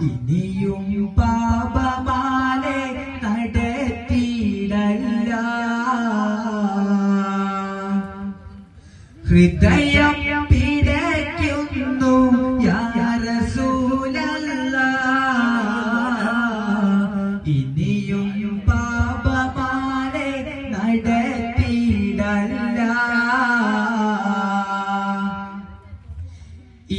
ഇനിയും പാപമാലെ നടത്തിയിടല്ല ഹൃദയം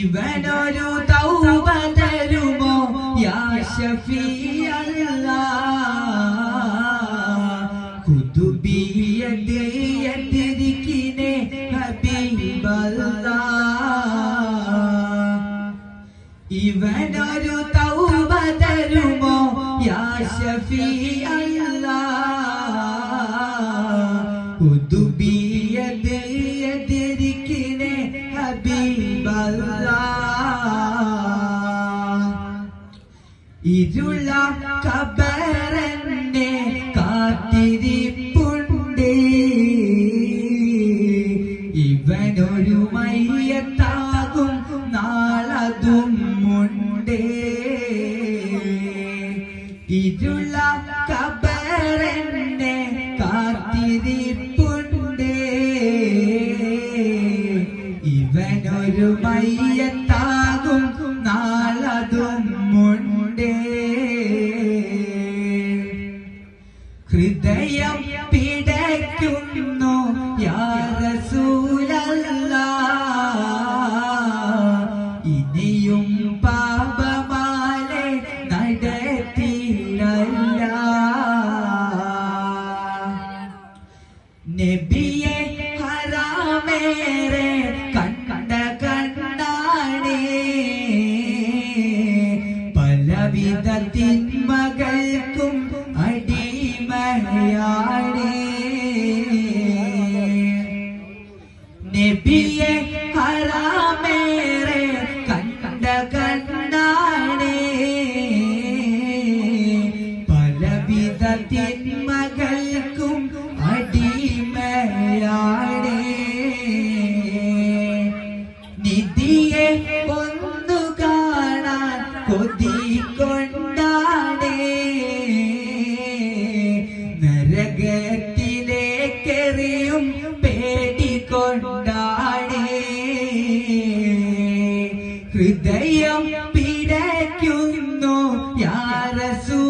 ഇവനൊരു തൗബ തരുമോ യാ ഷഫീഅല്ല. കുതുബിയദ് യദ്രിക്കിനെ ഹബീബല്ല ഇവനൊരു തൗബ തരുമോ യാ ഷഫീഅല്ല. കുതുബിയദ് ഇരുള കബറന്നെ കാത്തിരിപ്പുണ്ട്. ഇവനൊരു മയ്യത്താകും നാളതും ഉണ്ട് ഇവനൊരു മയ്യത്താകും നാളതും മുണ്ടേ ഹൃദയം പിടയ്ക്കുന്നു യാ റസൂലല്ല ഇനിയും പാപമാലെ നടത്തിയില്ല നബിയെ ഹറാമേറെ പലവിധ തിന്മകൾക്കും അടിമയാണ്. നബിയെ ഹറാമേറെ കണ്ട കണ്ണാണ് പലവിധ കൊതിക്കൊണ്ടാണ്. നരകത്തിലേക്കെറിയും ഹൃദയം പിടയ്ക്കുന്നു യാ റസൂലല്ല